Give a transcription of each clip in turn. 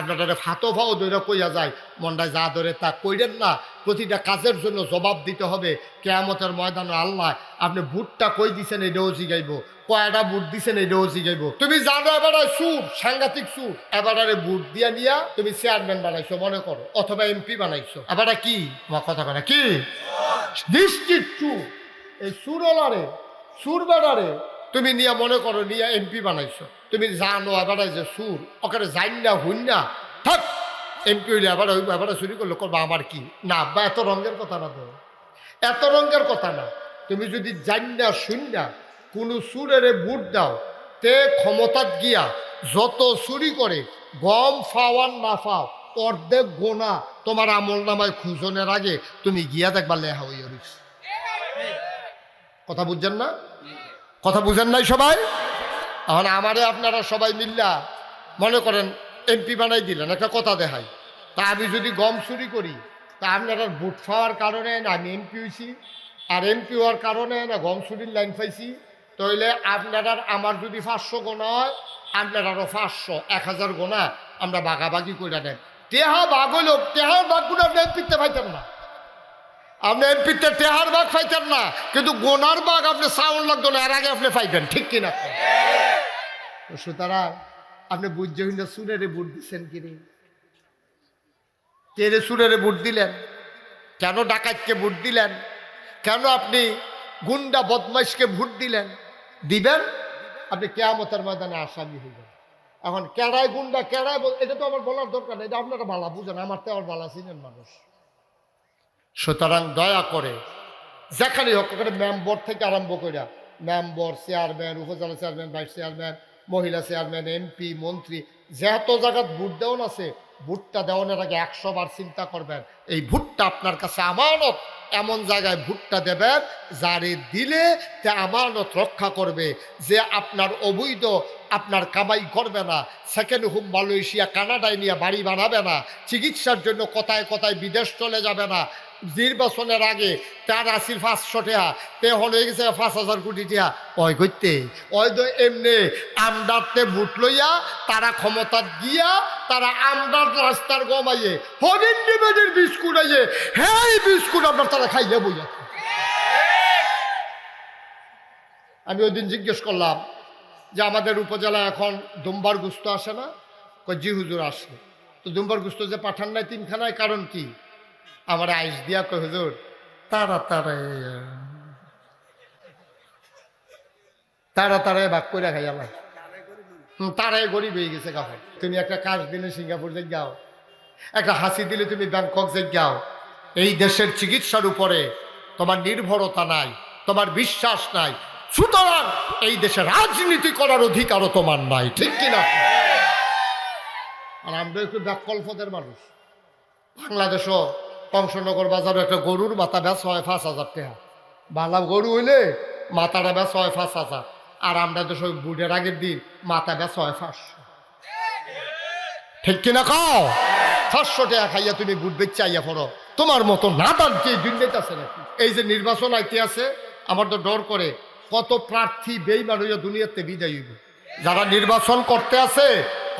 আপনারা ফাতো ফাও ধরে কইয়া যায়। মন্ডায় যা ধরে তা কইরেন না। প্রতিটা কাজের জন্য জবাব দিতে হবে। কেয়ামতের ময়দান আল্লাহ আপনি বুটটা কই দিছেন এটাও জিগাইব। কয়টা বুট দিছেন এটাও জিগাইব। তুমি জানো এবার সুর, সাংঘাতিক সুর। এবারে বুট দিয়া নিয়া তুমি চেয়ারম্যান বানাইছো, মনে করো, অথবা এমপি বানাইছো। এবার কি? আমার কথা কথা কি? নিশ্চিত সুর। এই সুরলারে সুর বেড়ারে তুমি নিয়া মনে করো নিয়া এমপি বানাইছো। তুমি জানো, এবারে যে সুর, ওখানে যাই না, হইন না, থাক এমপি হইলে এবার হইব, এবার চুরি করল করব আমার কি? না, বা এত রঙের কথা না তো। এত রঙের কথা না। তুমি যদি জান না শুন না, কোনো সুরেরে বুট দাও, তে ক্ষমতাত গিয়া যত চুরি করে, গম ফাওয়ান না ফাও, অর্ধেক গোনা তোমার আমল নামায় খুঁজনের আগে তুমি গিয়া দেখবা লেহা হইয়া। কথা বুঝছেন না? কথা বুঝেন নাই সবাই? এখন আমারে আপনারা সবাই মিল্লা মনে করেন এমপি বানাই দিলেন, একটা কথা দেখাই। তা আমি যদি গম চুরি করি, তা আপনারা ভোট পাওয়ার কারণে না আমি এমপি হয়েছি আর এমপি হওয়ার কারণে না গম চুরির লাইন পাইছি, তাহলে আপনারা আমার যদি পাঁচশো গোনা হয়, আপনারারও পাঁচশো, এক হাজার গোনা আমরা বাগাবাগি করে নেন। টেহা বাঘ হইল, টেহার বাঘগুলো আপনি এমপিতে পাইতেন না। আপনি এমপিতে টেহার বাঘ পাইতেন না, কিন্তু গোনার বাঘ আপনি সাউন্ড লাগতো না, এর আগে আপনি পাইবেন ঠিক কিনা? সুতরাং আপনি বুঝতে হইলে সুরেরে বুট দিচ্ছেন কিরে কেরে সুরেরে বুট দিলেন? কেন ডাকাতকে ভোট দিলেন? কেন আপনি গুন্ডা বদমাইশকে ভোট দিলেন? দিবেন? আপনি কেয়ামতের ময়দানে আসামি হইবেন এখন কেড়ায় গুন্ডা, কেড়ায় এটা তো আমার বলার দরকার নেই, এটা আপনারা ভালো বুঝেন, আমার তো আমার ভালো চিনেন মানুষ। সুতরাং দয়া করে, যেখানে হোক ওখানে মেম্বর থেকে আরম্ভ করে মেম্বর, চেয়ারম্যান, উপজেলা চেয়ারম্যান, ভাইস চেয়ারম্যান, মহিলা চেয়ারম্যান, এমপি, মন্ত্রী, যেহেতু জায়গায় ভোট দেওয়ান আছে, ভোটটা দেওয়ানোর আগে একশো বার চিন্তা করবেন, এই ভোটটা আপনার কাছে আমানত, এমন জায়গায় ভোটটা দেবেন, যারে দিলে তে আমানত রক্ষা করবে, যে আপনার অবৈধ, আপনার কামাই করবে না, সেকেন্ড হোম মালয়েশিয়া, কানাডায় নিয়ে বাড়ি বানাবে না, চিকিৎসার জন্য কোথায় কোথায় বিদেশ চলে যাবে না নির্বাচনের আগে তার আসিল পাঁচশো টাকা তে হয়ে গেছে পাঁচ হাজার কোটি টাকা ওই করতে ওই তো এমনি আমদারতে ভোট লইয়া তারা ক্ষমতা দিয়া তারা আমদার রাস্তার গমাইয়ে, হরিণ নিবেদের বিস্কুট আইয়ে হ্যাঁ বিস্কুট আপনার তারা খাইলে বইয়া। আমি ওই দিন জিজ্ঞেস করলাম যে আমাদের উপজেলায় এখন দুম্বার গুস্ত আসে না? কই জি, হুজুর আসে। তো দুম্বার গুস্ত যে পাঠান নাই তিনখানায় কারণ কি? আমার আইস দিয়া কই হুজুর তারা তারা তারা ভাগ করে খাই আমার তারাই গরিব হয়ে গেছে কাপড়। তুমি একটা কাজ দিলে সিঙ্গাপুর যে যাও। একটা হাসি দিলে তুমি ব্যাংকক যে যাও। এই দেশের চিকিৎসার উপরে তোমার নির্ভরতা নাই, তোমার বিশ্বাস নাই। সুতরাং এই দেশে রাজনীতি করার অধিকারও তোমার নাই, ঠিক কিনা আর আমরা একটু ব্যাকল্পদের মানুষ। বাংলাদেশও কংসনগর বাজারে একটা গরুর মাথা বেচ হয় পাঁচ হাজার টাকা। বালা গরু হইলে মাথাটা বেচ হয় পাঁচ হাজার। আর আমরা তো সব বুটের আগের দিন মাথা বেচ হয় পাঁচশো। ঠিক কিনা খাও পাঁচশো টাকা খাইয়া তুমি বুট বেচে আইয়া পড়ো। তোমার মতো না দান যে দুর্নীতি আছে নাকি? এই যে নির্বাচন আইতে আছে, আমার তো ডর করে। কত প্রার্থী বেইমান হইয়া দুনিয়াতে বিদায় হইব। যারা নির্বাচন করতে আছে,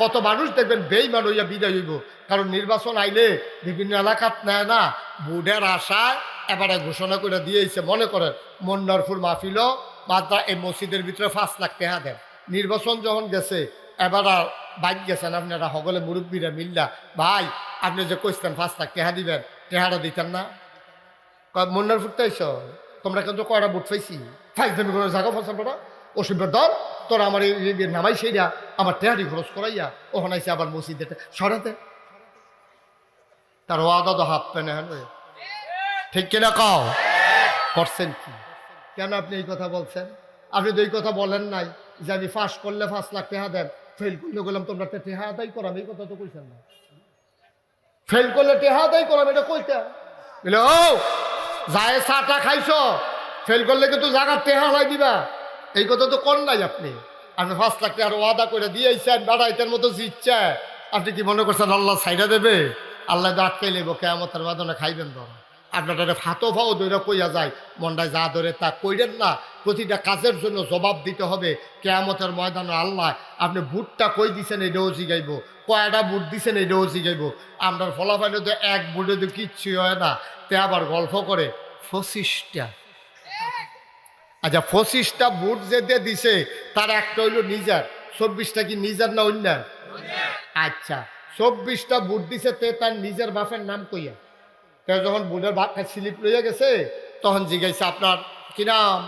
কত মানুষ দেখবেন বেইমান হইয়া বিদায় হইব। কারণ নির্বাচন আইলে বিভিন্ন এলাকাত নেয় না বুডের আশায় এবারে ঘোষণা করে দিয়েছে, মনে করেন, মন্নারপুর মাহফিল মাত্রা এই মসজিদের ভিতরে পাঁচ লাখ টাকা দেন। নির্বাচন যখন গেছে, এবার আর বাইক গেছেন আপনারা সকলে মুরব্বীরা মিল্লা, ভাই, আপনি যে কইতেন পাঁচ লাখ টাকা দিবেন টেহারা দিতেন না? কয় মুন্নার ফুটতে তোমরা কিন্তু কয়টা বুট পাইছি? ফাইজদামি করে জাগা ফসল পড়া অসুবিধার দল, তোরা আমার নামাই সেইরা আমার টেহারি খরচ করাইয়া, ওখানে আবার মসজিদে সরাতে। তার ওয়াদা তো হাফ পেনে হ্যাঁ ঠিক কিনা কাও? করছেন কি? কেন আপনি এই কথা বলছেন? আপনি তো এই কথা বলেন নাই যে আমি ফাঁস করলে পাঁচ লাখ টেহা দেন। ফেল করলে গেলাম তোমরা তো টেহা আদায় করাম এই কথা তো কইছেন না। ফেল করলে টেহা আদায় করাম এটা কইতে। বলে, ও, যায় চাটা খাইছ, ফেল করলে কিন্তু জায়গার টেহা হয় দিবা। এই কথা তো কর নাই আপনি। আপনি পাঁচ লাখ টাকার ওয়াদা করে দিয়েছেন, বেড়াইতের মতো জিতছে। আপনি কি মনে করছেন আল্লাহ সাইডা দেবে? আল্লাহ তো আটকাই লেব কেমতের মাধ্যমে খাইবেন তো। আপনারা ফাতো ফাও দৈরা কইয়া যায় মন্ডায় যা ধরে তা কইরেন না। প্রতিটা কাজের জন্য জবাব দিতে হবে কেয়ামতের ময়দানে আল্লাহ আপনি বুটটা কই দিছেন এটাও জিগাইব কয়টা বুট দিছেন এটাও জিগাইব। আপনার ফলাফলে তো এক বুটে তো কিচ্ছু হয় না তে আবার গল্প করে ফসিসটা আচ্ছা পঁচিশটা বুট যে দিয়ে দিছে তার একটা হইল নিজের চব্বিশটা কি নিজের না অন্যার। আচ্ছা। চব্বিশটা বুট দিছে, তে তার নিজের বাপের নাম কইয়া। তে যখন বুটের বাপটা স্লিপ লইয়া গেছে, তখন জিজ্ঞাসা আপনার কি নাম?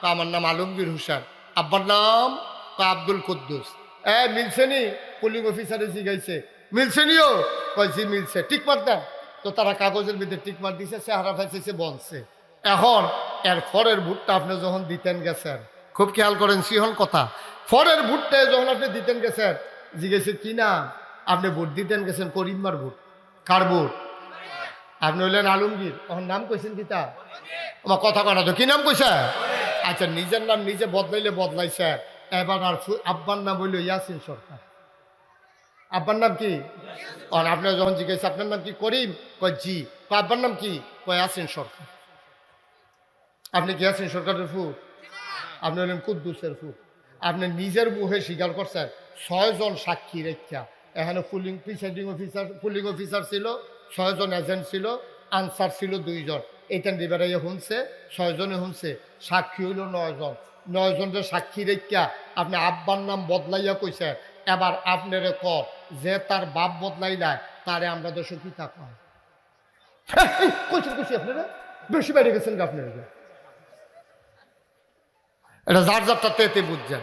তা আমার নাম আলমগীর হোসেন। আব্বার নাম? তা আব্দুল কুদ্দুস। এ, মিলছে নি? পুলিং অফিসারে জিগাইছে মিলছে নিও? কইছি মিলছে। টিক মার দেন। তো তারা কাগজের ভিতরে টিক মার দিছে, চেহারা ফেসেছে বলছে এখন, এর ফরের ভুটটা আপনি যখন দিতেন গেছেন, খুব খেয়াল করেন, সিহল কথা। ফরের ভুটটা যখন আপনি দিতেন গেছেন, জিজ্ঞেসে কি না আপনি ভোট দিতেন গেছেন করিম্মার ভোট। কার ভোট? আপনি হইলেন আলমগীর। ওর নাম কইছেন কি তা? আমার কথা কনা তো, কি নাম কইছে? আচ্ছা নিজের নাম নিজে বদলাইলে বদলাইছে। এবার আর আব্বার নাম হইল ইয়াসিন সরকার। আব্বার নাম কি? আর আপনার যখন জিজ্ঞেস আপনার নাম কি করিম? কয় জি। আব্বার নাম কি? কয় ইয়াসিন সরকার। আপনি কি ইয়াসিন সরকারের ফুট আপনি হলেন কুদ্দুসের ফুট আপনি নিজের মুখে স্বীকার করছেন, ছয়জন সাক্ষী রেখা। এখানে polling presiding officer polling officer ছিল, ছয়জন এজেন্ট ছিল আনসার ছিল দুইজন। এইখান দিবারাইয়া শুনছে ছয়জনে শুনছে সাক্ষী হইল নয়জন। নয়জনের সাক্ষী রেখা আপনি আব্বার নাম বদলাইয়া কইছে, এবার আপনারে ক, যে তার বাপ বদলাই নাই, তারে আমরা দেশ কি থাকা কইছেন কইছি আপনারা, বেশি বাইরে গেছেন আপনারা এটা যার যারটা তেতে বুঝছেন।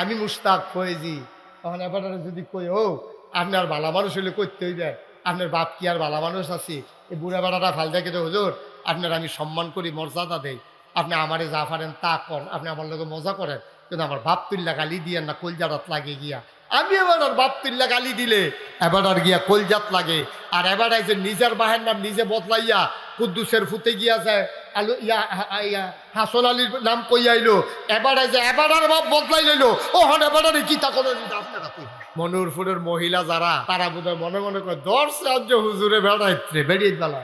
আমি মুস্তাক ফয়েজি তখন এবার যদি কই, ও আপনার ভালো মানুষ হলে করতে হইবে। আপনার বাপ কি আর ভালো মানুষ আছে? এই বুড়া বেড়াটা ফাল দেখে তো হুজুর, আপনার আমি সম্মান করি, মর্যাদা দেই। আপনি আমারে যা পারেন তা কর, আপনি আমার লোকে মজা করেন। কিন্তু আমার বাপ তুল্লা গালি দিয়ে না, কলজারাত লাগে গিয়া। আমি এবার আর বাপ তুল্লা গালি দিলে, এবার আর গিয়া কলজাত লাগে। আর এবার যে নিজের বাহের নাম নিজে বদলাইয়া কুদ্দুসের ফুতে গিয়া যায়। আলু, ইয়া হাসন আলীর নাম কই আইলো? এবার যে, এবার আর বাপ বদলাই লইলো। ও হন, এবার কি তা করে আপনারা মনুরপুরের মহিলা যারা, তারা বোধ মনে মনে করে দশ রাজ্য হুজুরে বেড়াইছে বেরিয়ে বেলা।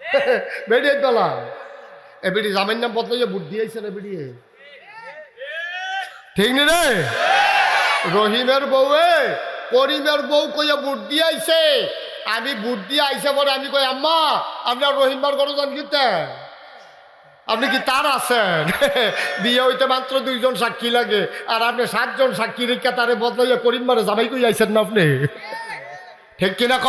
বেরিয়ে বেলা। এ বেরি জামের নাম বদলাইয়া বুট দিয়েছে না বেরিয়ে ঠিক নি রে? রহিমের বউয়ে, করিমের বউ কইয়া বুট দিয়ে আইছে। আমি বুট দিয়ে আইসে পরে আমি কই, আম্মা, আপনার রহিমবার ঘরে যান কিতে? আপনি কি তার আছেন? বিয়ে হইতে মাত্র দুইজন সাক্ষী লাগে, আর আপনি সাতজন সাক্ষী রেখা তারে বদলাইয়া করিমবারে জামাই কই আইছেন না আপনি? ঠিক কিনা ক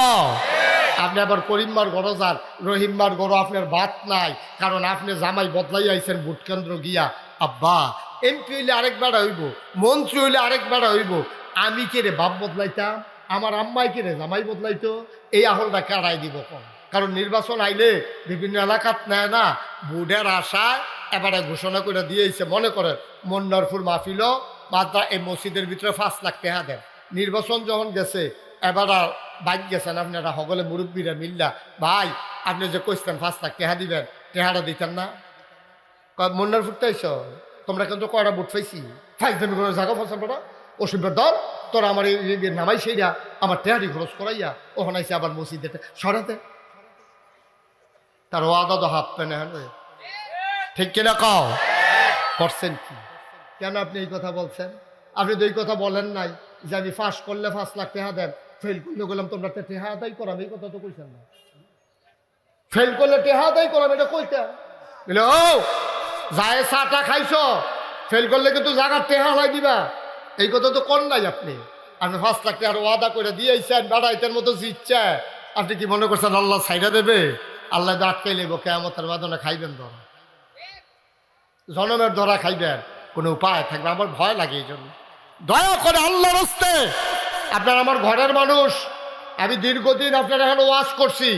আপনি আবার করিম্মার গড় যান রহিম্মার গড় আপনার ভাত নাই, কারণ আপনি জামাই বদলাই আইছেন ভোট কেন্দ্র গিয়া। আব্বা, এমপি হইলে আরেকবার হইব, মন্ত্রী হইলে আরেকবার হইব, আমি কে রে বাপ বদলাইতাম? আমার আম্মাই কে রে জামাই বদলাইতো, এই আহলটা কারাই দিব কম। কারণ নির্বাচন আইলে বিভিন্ন এলাকাত নেয় না, বুডের আশায় এবারে ঘোষণা করে দিয়েছে, মনে করেন, মন্নারপুর মাহফিল মাত্রা এই মসজিদের ভিতরে পাঁচ লাখ টাকা দেন। নির্বাচন যখন গেছে, এবার আর বাইক গেছেন আপনারা সকলে মুরব্বীরা মিল্লা, ভাই, আপনি যে কইছেন পাঁচ লাখ টেহা দিবেন টেহাটা দিতেন না? কয় মন্নার ফুটতে তোমরা কিন্তু কয়টা বুট পাইছি? ফাইজ দেবি কোনো জায়গা ফসল পড়া অসুবিধার দল তোরা আমার এই নামাই সেইরা আমার টেহারি খরচ করাইয়া ওখানে আইসে আবার মসজিদে সরাতে। তার ওয়াদা তো হাফ পেনে ঠিক কিনা কও? করছেন কি? কেন আপনি এই কথা বলছেন? আপনি তো এই কথা বলেন নাই যে আমি ফাঁস করলে পাঁচ লাখ টেহা দেন। ফেল করলে বললাম, তোমরা তো টেহা আদায় করাম এই কথা তো কইছেন না। ফেল করলে টেহা আদায় করাম এটা কইতেন বলে, ও, যায় চাটা খাইছ, ফেল করলে কিন্তু জাগার টেহা হয় দিবা। এই কথা তো কর নাই আপনি। আপনি পাঁচ লাখ টাকার ওয়াদা করে দিয়েছেন, বেড়াইতের মতো জিতছে। আপনি কি মনে করছেন আল্লাহ সাইডা দেবে? আল্লাহ আটকাই লেব কেমতের মাধ্যমে খাইবেন ধরা জনমের ধরা খাইবেন, কোনো উপায় থাকবে, আমার ভয় লাগে এই জন্য। দয়া করে আল্লাহর হস্তে, আপনার আমার ঘরের মানুষ, আমি দীর্ঘদিন আপনার এখন ওয়াশ করছি,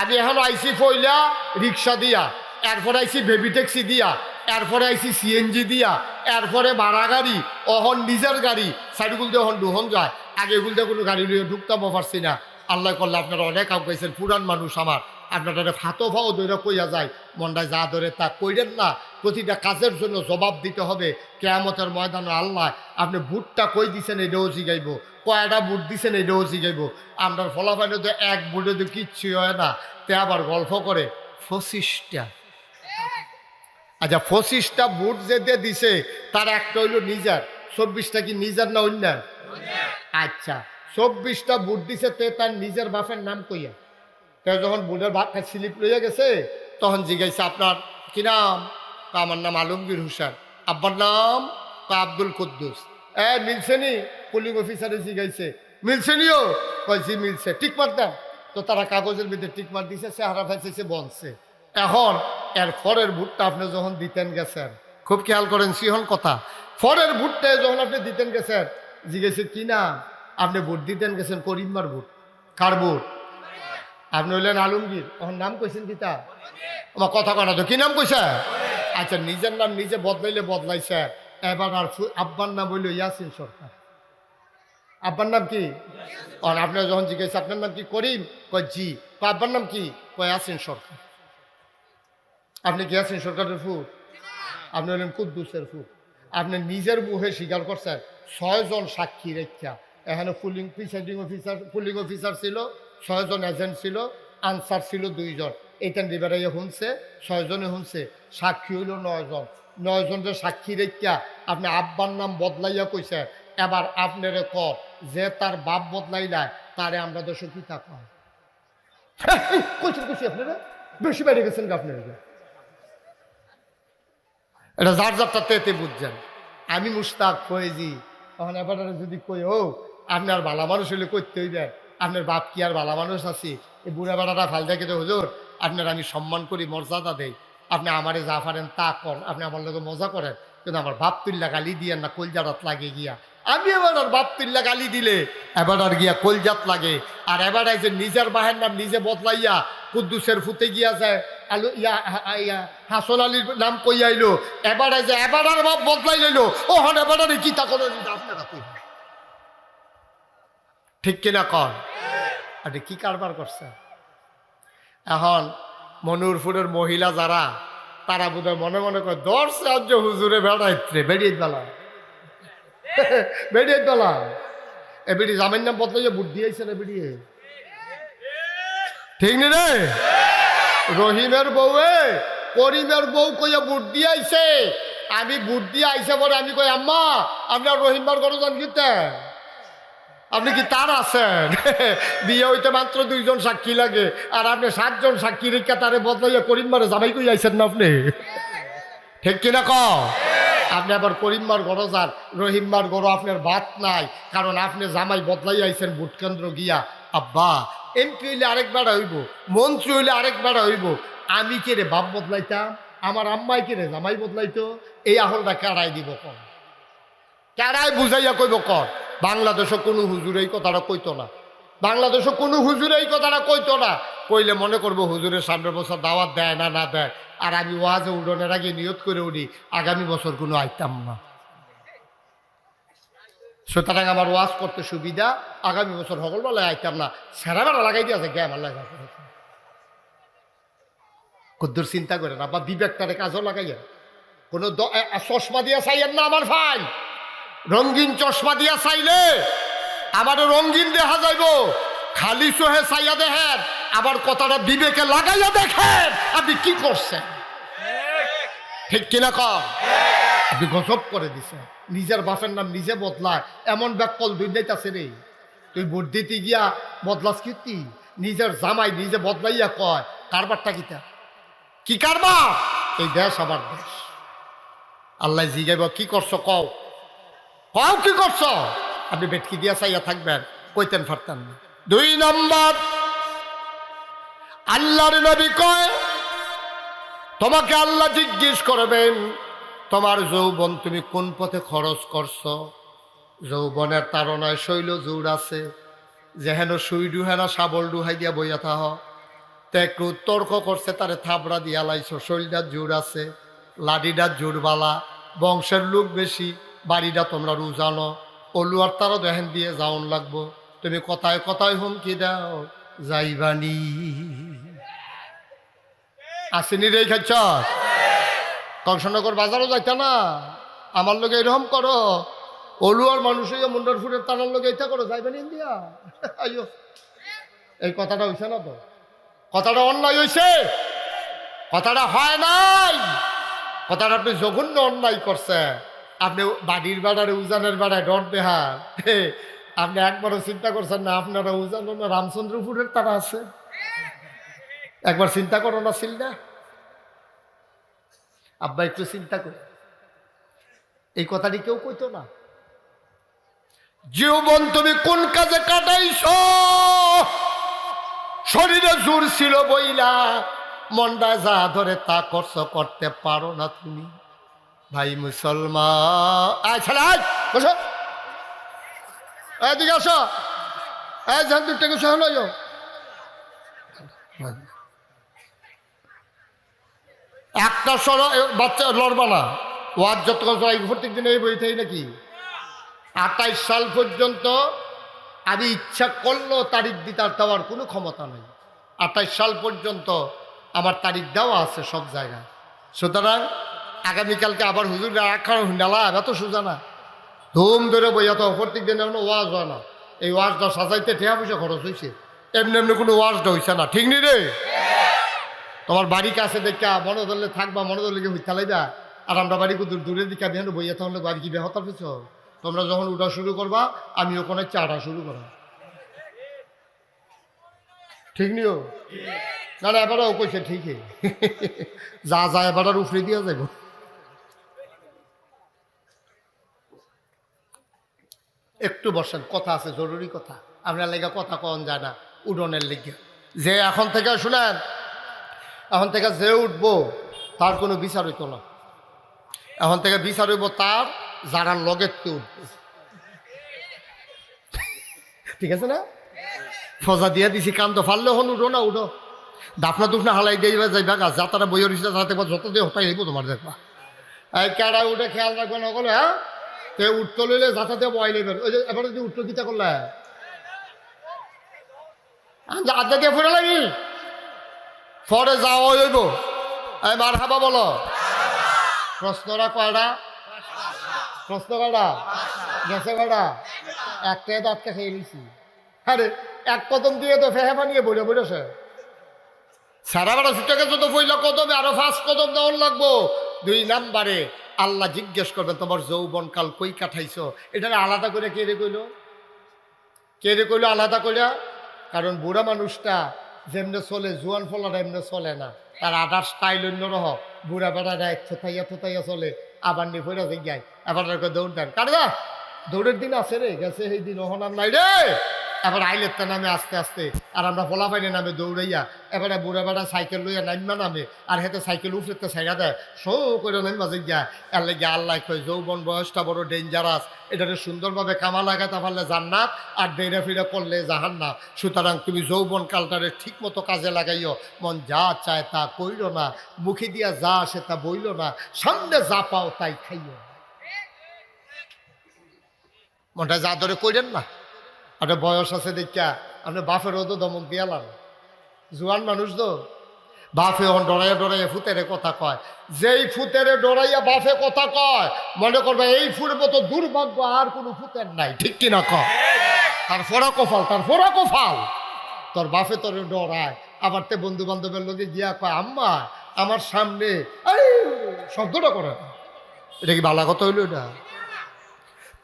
আমি এখন আইসি ফইলা, রিক্সা দিয়া, এরপরে আইসি বেবি ট্যাক্সি দিয়া, এরপরে আইসি সিএনজি দিয়া এরপরে ভাড়া গাড়ি, অহন নিজের গাড়ি সাইডগুল দিয়ে অহন দুহন যায়। আগে এগুলো কোনো গাড়ি নিয়ে ঢুকতাম পারছি না। আল্লাহ করলে আপনারা অনেক আগাইছেন পুরান মানুষ আমার। আপনারা ফাতো ফাও ধরে কইয়া যায় মন্ডায় যা ধরে তা কইরেন না। প্রতিটা কাজের জন্য জবাব দিতে হবে। কেয়ামতের ময়দানে আল্লাহ আপনি বুটটা কই দিছেন এটাও জিগাইব। কয়টা বুট দিছেন এটাও জিগাইব। আপনার ফলাফলে তো এক বুটে তো কিচ্ছুই হয় না। তে আবার গল্প করে পঁচিশটা আচ্ছা পঁচিশটা যে দিয়ে দিছে, তার একটা হইল নিজার। চব্বিশটা কি নিজের না অন্যার? আচ্ছা চব্বিশটা বুট দিছে, তে তার নিজের বাপের নাম কইয়া। তো যখন বুটের বাপটা স্লিপ লইয়া গেছে, তখন জিজ্ঞাসা, আপনার কি নাম? আমার নাম আলমগীর হুসান। আব্বার নাম? তা আব্দুল কুদ্দুস। এ, মিলছে নি? পুলিং অফিসারে জিজ্ঞাসে। মিলছে নিও? কয়, জি, মিলছে। টিক মারতাম। তো তারা কাগজের ভিতরে টিক মার দিছে সে হারা ফেলছে সে বলছে। এখন এর ফরের ভুট্টা আপনি যখন দিতেন গেছেন, খুব খেয়াল করেন সিহন কথা, ফরের ভুট্টা যখন আপনি দিতেন গেছেন, জিজ্ঞেসে কি না আপনি ভোট দিতেন গেছেন করিম্মার ভোট। কার ভোট? আপনি হইলেন আলমগীর। ওর নাম কইছেন কিতা আমার কথা কনা তো, কি নাম কইছে? আচ্ছা নিজের নাম নিজে বদলাইলে বদলাইছে। এবার আর আব্বার নাম হইল ইয়াসিন সরকার। আব্বার নাম কি? আপনার যখন জিজ্ঞেস আপনার নাম কি করিম? কয় জি। আব্বার নাম কি? কয় ইয়াসিন সরকার। আপনি ইয়াসিন সরকারের ফুট আপনি হলেন কুদ্দুসের ফুট আপনি নিজের মুখে স্বীকার করছেন, ছয়জন সাক্ষী রেখা। এখানে polling presiding officer polling officer ছিল, ছয়জন এজেন্ট ছিল আনসার ছিল দুইজন। এইটান ডিবারাইয়া শুনছে ছয়জনে শুনছে সাক্ষী হইল নয়জন। নয়জনের সাক্ষী রেখা, আপনি আব্বার নাম বদলাইয়া কইছে এবার আপনারে ক যে তার বাপ বদলাই বদলাইলা, তারে আমরা দেশে কি থাকা কইছেন কইছি আপনারা? বেশি বাইরে গেছেন আপনারা এটা যার যারটা তেতে বুঝছেন। আমি মুস্তাক ফয়েজি তখন এবার যদি কই, ও, আপনার ভালা মানুষ হলে করতে হইবে। আপনার বাপ কি আর ভালা মানুষ আছি? এই বুড়া বেড়াটা ফাল দেখে তো হুজুর, আপনার আমি সম্মান করি, মর্যাদা দেই। আপনি আমারে যা পারেন তা কর আপনি আমার লোকে মজা করেন, কিন্তু আমার বাপ তুল্লা গালি দিয়ে না, কলজারাত লাগে গিয়া। আমি এবার আর বাপ তুল্লা গালি দিলে, এবার আর গিয়া কলজাত লাগে। আর এবার যে নিজের বাহের নাম নিজে বদলাইয়া কুদ্দুসের ফুতে গিয়া যায়। আলু হাসন আলীর নাম কই আইলো? এবার যে, এবার আর বাপ বদলাই লইলো। ও হন এবার কি তা করে ঠিক কিনা কর আরে কি কারবার করছে? এখন মনুরপুরের মহিলা যারা, তারা বোধহয় মনে মনে করে দশ রাজ্য হুজুরে বেড়াইত্রে বেরিয়ে বেলা। বেরিয়ে বেলা। এ বেড়ি জামের নাম বদলাইয়া বুট দিয়েছে না বেরিয়ে ঠিক নি রে? রহিমের বউয়ে, করিমের বউ কইয়া বুট দিয়ে আইছে। আমি বুট দিয়ে আইসে পরে আমি কই, আম্মা, আপনার রহিমবার ঘরে যান কিতে আপনি কি তার আছেন? বিয়ে হইতে মাত্র দুইজন সাক্ষী লাগে, আর আপনি সাতজন সাক্ষী রেখা তারে বদলাইয়া করিমবারে জামাই কই আইছেন না আপনি? ঠিক কিনা ক আপনি আবার করিম্মার গড় যান রহিম্মার গড় আপনার ভাত নাই, কারণ আপনি জামাই বদলাই আইছেন ভোট কেন্দ্র গিয়া। আব্বা এমপি হইলে আরেক আরেকবার হইব, মন্ত্রী হইলে আরেক আরেকবার হইব। আমি কে রে বাপ বদলাইতাম? আমার আম্মাই কে রে জামাই বদলাইতো? এই আহলটা কারাই দিব কম কারাই বুঝাইয়া কইব কর বাংলাদেশে কোনো হুজুর এই কথাটা কইতো না। বাংলাদেশে কোনো হুজুর এই কথাটা কইতো না। কইলে মনে করব হুজুরের সামনের বছর দাওয়াত দেয় না না দেয়। আর আমি ওয়াজে উঠোনের আগে নিয়ত করে উঠি আগামী বছর কোনো আইতাম না। সুতরাং আমার ওয়াজ করতে সুবিধা, আগামী বছর সকলবেলায় আইতাম না। সেরা বেড়া লাগাই দিয়েছে গে আমার লাগা কদ্দুর চিন্তা করে না বা বিবেকটারে কাজও লাগাইয়া। কোনো চশমা দিয়া চাইয়েন না আমার ভাই। রঙিন চশমা দিয়া চাইলে আমারও রঙিন দেখা যাইব। খালি চোহে চাইয়া দেখেন আবার কথাটা বিবেকে লাগাইয়া দেখেন। আপনি কি করছেন? ঠিক কিনা কর আপনি গজব করে দিছে নিজের বাপের নাম নিজে বদলায়। এমন ব্যাকল দুর্নীতি আছে রে। তুই ভোট দিতে গিয়া বদলাস কীর্তি নিজের জামাই নিজে বদলাইয়া কয়, কারবারটা কিতা? কি কারবার? এই দেশ আবার দেশ। আল্লাহ জিগাইব, কি করছ কও? কও কি করছ? আপনি বেটকি দিয়া চাইয়া থাকবেন, কইতেন ফারতেন না। দুই নম্বর, আল্লাহর নবী কয়, তোমাকে আল্লাহ জিজ্ঞেস করবেন তোমার যৌবন তুমি কোন পথে খরচ করছ? যৌবনের তারনায় শৈল জোর আছে যেহেন সুই ডুহেনা শাবল ডুহাই দিয়া বইয়া থাহ। তে একটু তর্ক করছে, তারে থাবড়া দিয়া লাইছো শৈলটার জোর আছে লাডিটার জোর বালা, বংশের লোক বেশি বাড়িটা তোমরা রুজানো অলুয়ার তারও দেখেন দিয়ে যাওন লাগবো, তুমি কথায় কথায় হুমকি দাও, যাইবানি। আসেনি রে খাচ্ছ কংসনগর বাজারও যাইতা না। আমার লোক এরকম করো। অলুয়ার মানুষ হইয়া মুন্ডার ফুটের টানার লোক এইটা করো যাইবেন ইন্ডিয়া? আইয়ো। এই কথাটা হইছে না তো? কথাটা অন্যায় হইছে? কথাটা হয় নাই? কথাটা আপনি জঘন্য অন্যায় করছে আপনি বাড়ির বেড়ারে উজানের বেড়ায় ডট দেহার আপনি একবারও চিন্তা করছেন না আপনারা উজান না রামচন্দ্রপুরের তারা আছে? একবার চিন্তা করো না না আব্বা একটু চিন্তা করে। এই কথাটি কেউ কইতো না। জীবন তুমি কোন কাজে কাটাইছ? শরীরে জোর ছিল বইলা, মনটা যা ধরে তা করছ করতে পারো না তুমি। ভাই মুসলমান। আয় ছেলে আয়, বসো। এদিকে আসো। এই ঝান দুটো কিছু হলো একটা সর বাচ্চা লড়বা না। ওয়ার যত প্রত্যেক দিন এই বইতেই নাকি? আঠাইশ সাল পর্যন্ত আমি ইচ্ছা করলেও তারিখ দিতে, আর দেওয়ার কোনো ক্ষমতা নেই। আঠাইশ সাল পর্যন্ত আমার তারিখ দেওয়া আছে সব জায়গায়। সুতরাং আগামীকালকে আবার হুজুর রাখার ডালা এত সোজা না। ধুম ধরে বইয়া তো প্রত্যেক দিন এমন ওয়াজ হয় না। এই ওয়াজটা সাজাইতে ঠেয়া পয়সা খরচ হয়েছে এমনি এমনি কোনো ওয়াজটা হয়েছে না। ঠিক নি রে? তোমার বাড়ি কাছে দেখা মনে ধরলে থাকবা মনে ধরলে কি হইতে লাইবা? আর আমরা বাড়ি দূর দূরের দিকে, আমি বইয়া তাহলে বাড়ি কি বেহতার পিছ তোমরা যখন উঠা শুরু করবা আমি ওখানে চাটা শুরু করা। ঠিক নিও? না না, এবারও কইছে, ঠিকই। যা যা এবার উফরে দিয়া যাইব। একটু বসেন, কথা আছে, জরুরি কথা। আপনার লেগে কথা কন যায় না উডনের লেগে। যে এখন থেকে শুনেন এখন থেকে যে উঠব, তার কোনো বিচার হইতো না। এখন থেকে বিচার হইব তার যারা লগের তো উঠবো। ঠিক আছে না? ফজা দিয়া দিছি কান তো ফাললে হন, উঠো না, উঠো। দাফনা দুফনা হালাই দিয়ে যাইবা গাছ যা তারা বইয়ের ইচ্ছা যাতে যত দিয়ে হটাই হইব তোমার দেখবা। এই কেডা উঠে খেয়াল রাখবে না বলে হ্যাঁ? তে উঠতে লইলে যাতা দিয়ে বয় নেবেন ওই যে, এবারে যদি উঠতে কিতা করলে? আদা দিয়ে ফুটে লাগি? পরে যাওয়া হইব। এই মার হাবা বলো প্রশ্নরা কয়টা প্রশ্ন কয়টা? গেছে কয়টা? একটাই তো আটকে খেয়ে নিছি। আরে, এক কদম দিয়ে তো ফেহে বানিয়ে বলে বলেছে সারা বেড়া ছুটে গেছে তো পইলা কদমে, আরও ফার্স্ট কদম দেওয়ার লাগবো। দুই নাম্বারে আল্লাহ জিজ্ঞেস করবেন, তোমার যৌবন কাল কই কাঠাইছো এটা আলাদা করে কে রে কইলো? কে রে কইলো আলাদা করে কারণ বুড়া মানুষটা যেমনে চলে, জোয়ান ফলাটা এমনি চলে না। তার আটার স্টাইল অন্য রহ বুড়া বেড়া যায় থোথাইয়া থোথাইয়া চলে, আবার নি ফেরা যায় আবার দৌড় দেন। কারদা দৌড়ের দিন আছে রে, গেছে সেই দিন ওহন আর নাই রে। এবার আইলের তার নামে আস্তে আস্তে আর আমরা ফলা পাইনি নামে দৌড়াইয়া, এবারে বুড়া বেড়া সাইকেল লইয়া নামা নামে, আর হেতে সাইকেল উঠতে সাইডা দেয়, শো করে নামা যাইয়া এর লেগে আল্লাহ কই যৌবন বয়সটা বড় ডেঞ্জারাস এটাকে সুন্দরভাবে কামা লাগাতে পারলে জান্নাত, আর ডেরে ফিরে করলে জাহান্নাত সুতরাং তুমি যৌবন কালটারে ঠিক মতো কাজে লাগাইও। মন যা চায় তা কইল না, মুখে দিয়া যা আসে তা বইল না, সামনে যা পাও তাই খাইও। মনটা যা ধরে কইলেন না। আপনার বয়স আছে দেখা আপনি বাপেরও তো দমক দিয়ালাম জোয়ান মানুষ তো বাফে হন ডরাইয়া ডরাইয়া ফুতেরে কথা কয়। যেই ফুতেরে ডরাইয়া বাপে কথা কয়, মনে করবে এই ফুর মতো দুর্ভাগ্য আর কোনো ফুতের নাই, ঠিক কিনা কয়? তার ফোরা কফাল, তার ফোরা কফাল। তোর বাপে তোর ডরায়, আবার তে বন্ধু বান্ধবের লোকে গিয়া কয়, আম্মা, আমার সামনে শব্দটা করে এটা কি বালা কথা হইল এটা?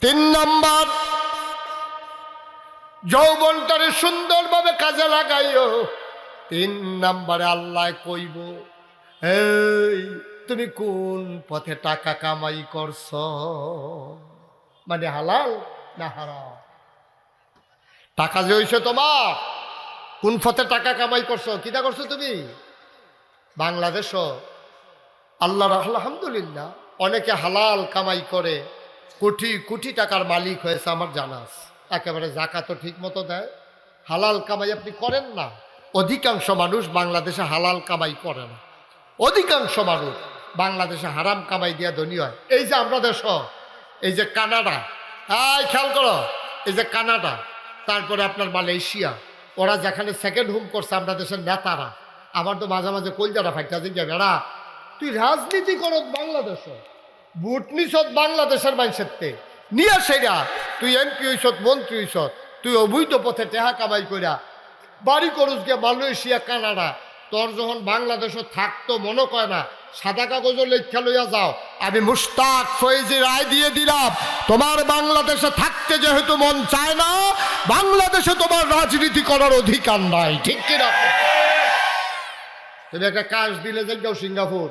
তিন নাম্বার যৌবনটারে সুন্দরভাবে কাজে লাগাইও। তিন নাম্বারে আল্লাহ কইব, এই, তুমি কোন পথে টাকা কামাই করছ? মানে হালাল না হারাম? টাকা যে হইছে তোমার, কোন পথে টাকা কামাই করছ? কিটা করছ তুমি? বাংলাদেশ আল্লাহ আলহামদুলিল্লাহ, অনেকে হালাল কামাই করে, কোটি কোটি টাকার মালিক হয়েছে, আমার জানা আছে। একেবারে জাকাতও ঠিক মতো দেয়। হালাল কামাই আপনি করেন না। অধিকাংশ মানুষ বাংলাদেশে হালাল কামাই করে না। অধিকাংশ মানুষ বাংলাদেশে হারাম কামাই দিয়া ধনী হয়। এই যে আমরা দেশ, এই যে কানাডা হ্যাঁ খেয়াল করো, এই যে কানাডা, তারপরে আপনার মালয়েশিয়া, ওরা যেখানে সেকেন্ড হোম করছে আমরা দেশের নেতারা। আমার তো মাঝে মাঝে কলজারা ফাইটা যে বেড়া তুই রাজনীতি করো বাংলাদেশ নিছত বাংলাদেশের মানুষের নিয়ে সেরা তুই এমপি হইছত মন্ত্রী হইছত তুই অবৈধ পথে টেহা কামাই কইরা বাড়ি করুস গিয়ে মালয়েশিয়া, কানাডা। তোর যখন বাংলাদেশে থাকতো, মনে কয় না, সাদা কাগজও লেখা লইয়া যাও। আমি মুস্তাক ফৈজি রায় দিয়ে দিলাম, তোমার বাংলাদেশে থাকতে যেহেতু মন চায় না, বাংলাদেশে তোমার রাজনীতি করার অধিকার নাই, ঠিক কিনা তুমি একটা কাজ দিলে যে সিঙ্গাপুর।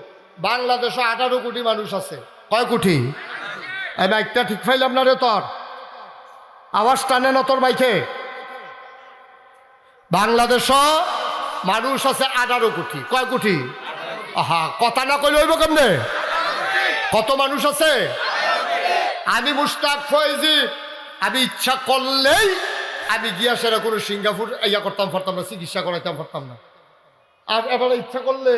বাংলাদেশে আঠারো কোটি মানুষ আছে। কয় কোটি? এই মাইকটা ঠিক পাইলাম না রে তোর? আওয়াজ টানে না তোর মাইকে? বাংলাদেশ মানুষ আছে আঠারো কোটি। কয় কোটি? আহা, কথা না কইলে হইব কেমনে? কত মানুষ আছে? আমি মুস্তাক ফয়েজি, আমি ইচ্ছা করলেই আমি গিয়া সেরা কোনো সিঙ্গাপুর ইয়া করতাম পারতাম না, চিকিৎসা করাইতাম পারতাম না। আর এবারে ইচ্ছা করলে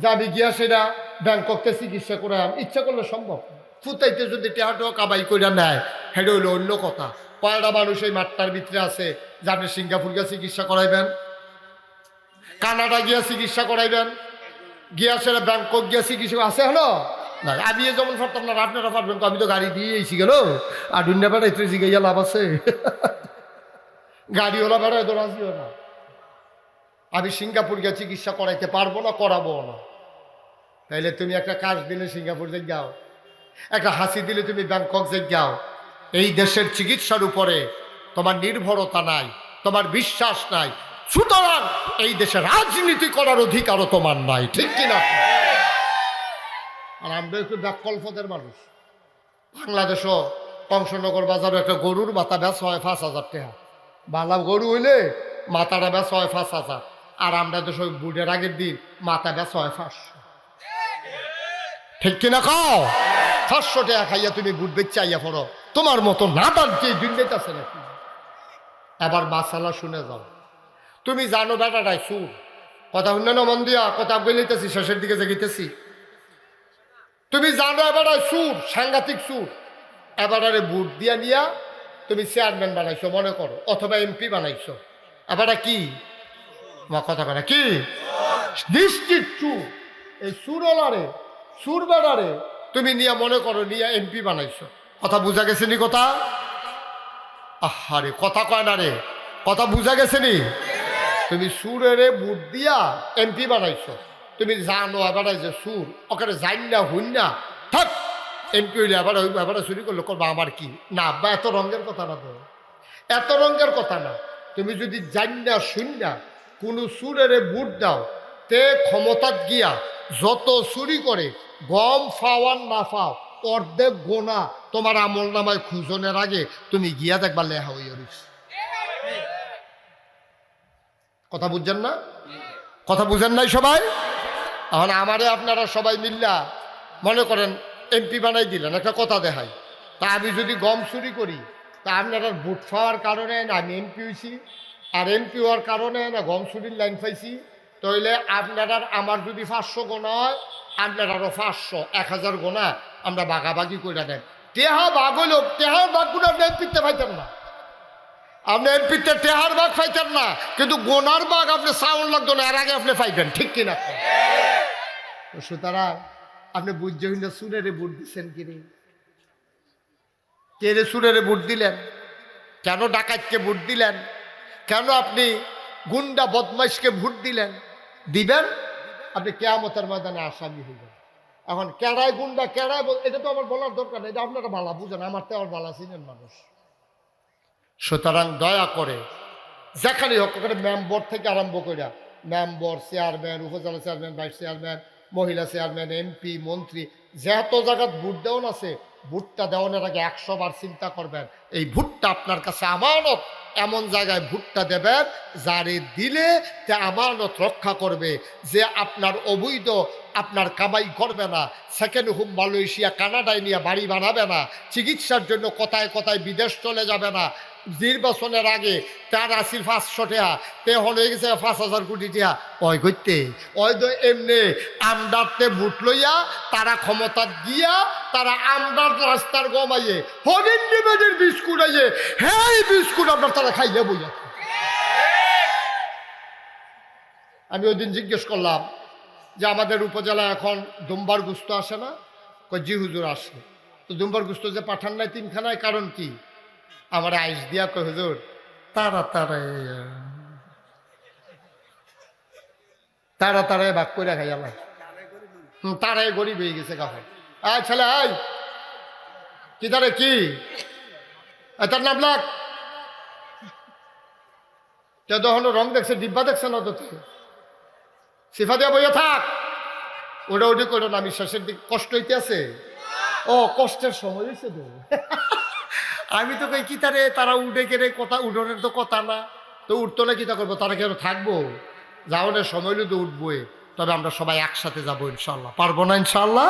যে আমি গিয়া সেটা ব্যাংককে চিকিৎসা করাম ইচ্ছা করলে সম্ভব। ফুতাইতে যদি টেহাটো কাবাই কইরা নেয়, হেডে হইল অন্য কথা। কয়টা মানুষ এই মাঠটার ভিতরে আছে যে আপনি সিঙ্গাপুর গিয়া চিকিৎসা করাইবেন। কানাডা গিয়া চিকিৎসা করাইবেন। গিয়া সেটা ব্যাংকক গিয়া চিকিৎসা আছে হলো? না, আমি যেমন পারতাম না, আপনারা পারবেন আমি তো গাড়ি দিয়ে এসি গেল। আর দুনিয়া বেড়াই তো জিগাইয়া লাভ আছে। গাড়িওয়ালা বেড়ায় তো রাজিও না। আমি সিঙ্গাপুর গিয়ে চিকিৎসা করাইতে পারব না, করাবো না। তাইলে তুমি একটা কাজ দিলে সিঙ্গাপুর যাও একটা হাসি দিলে তুমি ব্যাংকক যাও, এই দেশের চিকিৎসার উপরে তোমার নির্ভরতা নাই, তোমার বিশ্বাস নাই। সুতরাং এই দেশে রাজনীতি করার অধিকারও তোমার নাই, ঠিক কিনা? আর আমরা একটু ব্যাকল্পদের মানুষ। বাংলাদেশও কংসনগর বাজারে একটা গরুর মাথা ব্যাস হয় পাঁচ হাজার টাকা। বালা গরু হইলে মাথাটা ব্যাস হয় পাঁচ হাজার। আর আমরা তো সব বুটের আগের দিন মাথা ব্যাস হয় পাঁচশো। ঠিক কিনা খাও পাঁচশো টাকা খাইয়া তুমি বুট বেচে আইয়া পড়ো। তোমার মতো নাদার যে দুর্নীতি নাকি? এবার মাসালা শুনে যাও। তুমি জানো বেটাটাই সুর কথা না মন দিয়া, কথা বলিতেছি শেষের দিকে জেগিতেছি। তুমি জানো এবারে সুর সাংঘাতিক সুর এবারে বুট দিয়া নিয়া তুমি চেয়ারম্যান বানাইছো, মনে করো, অথবা এমপি বানাইছো। এবারে কি? আমার কথা কথা কি? নিশ্চিত চুর এই সুর সুরলারে সুর বেড়ারে তুমি নিয়া মনে করো, নিয়া এমপি বানাইছো। কথা বুঝা গেছে নি কথা? আহারে, কথা কয় না রে। কথা বুঝা গেছে নি? তুমি সুরেরে বুট দিয়া এমপি বানাইছো। তুমি জানো এবারে যে সুর ওখানে যাই না হুন না। থাক এমপি হইলে এবারে হইব, এবারে চুরি করলে, করবা আমার কি? না, বা এত রঙের কথা না তো। এত রঙের কথা না। তুমি যদি জান না শুন না, কোনো সুরেরে বুট দাও, তে ক্ষমতাত গিয়া যত চুরি করে গম ফাওয়ান না ফাও, অর্ধেক গোনা তোমার আমল নামায় খুঁজনের আগে তুমি গিয়া দেখবা লেহা হইয়া রইছ। কথা বুঝছেন না? কথা বুঝেন নাই সবাই? এখন আমারে আপনারা সবাই মিল্লা, মনে করেন এমপি বানাই দিলেন, একটা কথা দেখাই। তা আমি যদি গম চুরি করি, তা আপনারা ভোট পাওয়ার কারণে না আমি এমপি হয়েছি আর এমপি হওয়ার কারণে না গম চুরির লাইন পাইছি। তাইলে আপনারা আমার যদি পাঁচশো গোনা হয় আপনারারও পাঁচশো, এক হাজার গোনা আমরা বাগাবাগি করে দেন। টেহা বাঘ হইল, টেহার বাঘগুলো আপনি এমপিতে পাইতেন না। আপনি এমপিতে টেহার বাঘ পাইতেন না, কিন্তু গোনার বাঘ আপনি সাউন্ড লাগতো না, এর আগে আপনি পাইবেন ঠিক কিনা? সুতরাং আপনি বুঝতে হইলে সুরেরে ভোট দিচ্ছেন কিরে কে রে সুরেরে ভোট দিলেন? কেন ডাকাতকে ভোট দিলেন? কেন আপনি গুন্ডা বদমাইশকে ভোট দিলেন? দিবেন? আপনি কেয়ামতের ময়দানে আসামি হয়ে যাবেন। এখন কেড়ায়, গুন্ডা কেড়ায় এটা তো আমার বলার দরকার নেই, এটা আপনারা ভালা বুঝেন, আমার তো আমার ভালা চিনেন মানুষ। সুতরাং দয়া করে যেখানে হোক, ওখানে মেম্বর থেকে আরম্ভ করে মেম্বর, চেয়ারম্যান, উপজেলা চেয়ারম্যান, ভাইস চেয়ারম্যান, মহিলা চেয়ারম্যান, এমপি, মন্ত্রী যেহেতু জায়গাত ভোট দেওয়ান আছে ভোটটা দেওয়ানোর আগে একশো বার চিন্তা করবেন, এই ভুট্টা আপনার কাছে আমানত, এমন জায়গায় ভুট্টা দেবেন যারে দিলে তে আমানত রক্ষা করবে, যে আপনার অবৈধ, আপনার কামাই করবে না, সেকেন্ড হোম মালয়েশিয়া, কানাডায় নিয়ে বাড়ি বানাবে না, চিকিৎসার জন্য কোথায় কোথায় বিদেশ চলে যাবে না নির্বাচনের আগে তার আসিল পাঁচশো টাকা। তে হয়ে গেছে পাঁচ হাজার কোটি টাকা। ওই করতে। ওই তো এমনি আমদারতে ভোট লইয়া তারা ক্ষমতা দিয়া তারা আমদার রাস্তার গমাইয়ে হরিণ নিবেদের বিস্কুট আইয়ে হ্যাঁ বিস্কুট আপনার তারা খাইলে বইয়া। আমি ওই দিন জিজ্ঞেস করলাম যে আমাদের উপজেলায় এখন দুম্বার গুস্ত আসে না? কই জি, হুজুর আসে। তো দুম্বার গুস্ত যে পাঠান নাই তিনখানায় কারণ কি? আমার আইস দিয়া কই হুজুর, তারা তারা ভাগ করে খাই হুম তারাই গরিব হয়ে গেছে কাপড় আয় ছেলে, আয়। কি তারে কি? তার নাম লাগ তখন রং দেখছে, ডিব্বা দেখছে না তো সিফা দিয়া বইয়া থাক। ওটা ওটি করো না আমি দিক কষ্ট হইতে আছে ও, কষ্টের সময় হয়েছে তো। আমি তো কই, কি তারে? তারা উঠে কেড়ে কথা উঠোনের তো কথা না। তো উঠতো না, কি তা করব? তারা কেন থাকব? যাওয়ানোর সময় হলে তো উঠবোই। তবে আমরা সবাই একসাথে যাব ইনশাল্লাহ পারব না ইনশাল্লাহ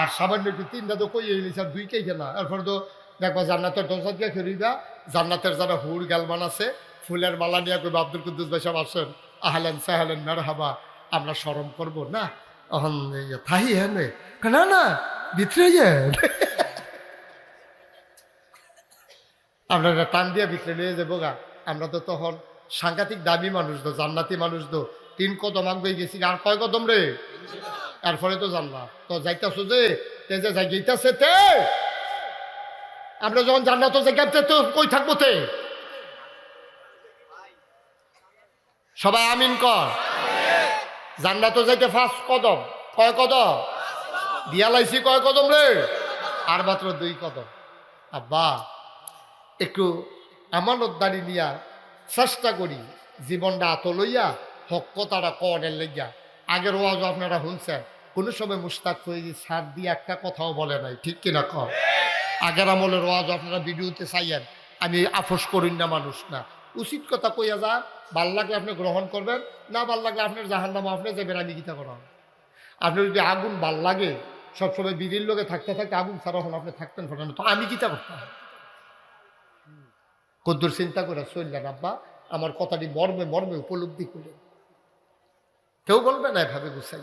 আর সামান্য একটু তিনটা তো কই আর দুই কে না এরপর তো দেখবা জান্নাতের দরজা দিয়ে খেলিবা জান্নাতের যারা হুর গালমান আছে, ফুলের মালা নিয়ে কইবা, আব্দুল কুদ্দুস ভাই সাহেব আসেন। আহলেন সাহলেন মের হাবা আমরা স্মরণ করব না? অহন থাহি হ্যাঁ না না, ভিতরে যান আপনারা টান দিয়ে ভিতরে নিয়ে যাব গা। আমরা তো তখন সাংঘাতিক দামি মানুষ তো, জান্নাতি মানুষ তো। তিন কদম আগে গেছি আর কয় কদম রে? এরপরে তো জানলা। তো যাইতেছো যে, তে যে যাই গেইতাছে তে। আমরা যখন জান্নাত জায়গাতে তো কই থাকব তে? সবাই আমিন কর। জান্নাত যাইতে ফার্স্ট কদম। কয় কদম? দিয়া লাইছি কয় কদম রে? আর মাত্র দুই কদম। আব্বা একটু আমানত আমানতদারি নিয়া চেষ্টা করি জীবনটা আত লইয়া হক কথাটা কনের লইয়া আগের ওয়াজ আপনারা শুনছেন, কোনো সময় মুস্তাক ফৈজি সার দিয়ে একটা কথাও বলে নাই, ঠিক কিনা কর আগের আমলের ওয়াজ আপনারা ভিডিওতে চাইয়েন, আমি আপোষ করি না মানুষ না। উচিত কথা কইয়া যা, ভালো লাগলে আপনি গ্রহণ করবেন, না ভালো লাগলে আপনার জাহান নামা আপনি যাবেন আমি গীতা করা আপনার যদি আগুন ভালো লাগে, সবসময় বিধির লোকে থাকতে থাকতে আগুন ছাড়া হন আপনি থাকতেন ফোটানো তো আমি গীতা করতাম। কদ্দুর চিন্তা করে চললেন, আব্বা, আমার কথাটি মর্মে মর্মে উপলব্ধি করলেন কেউ বলবে না এভাবে গুছাই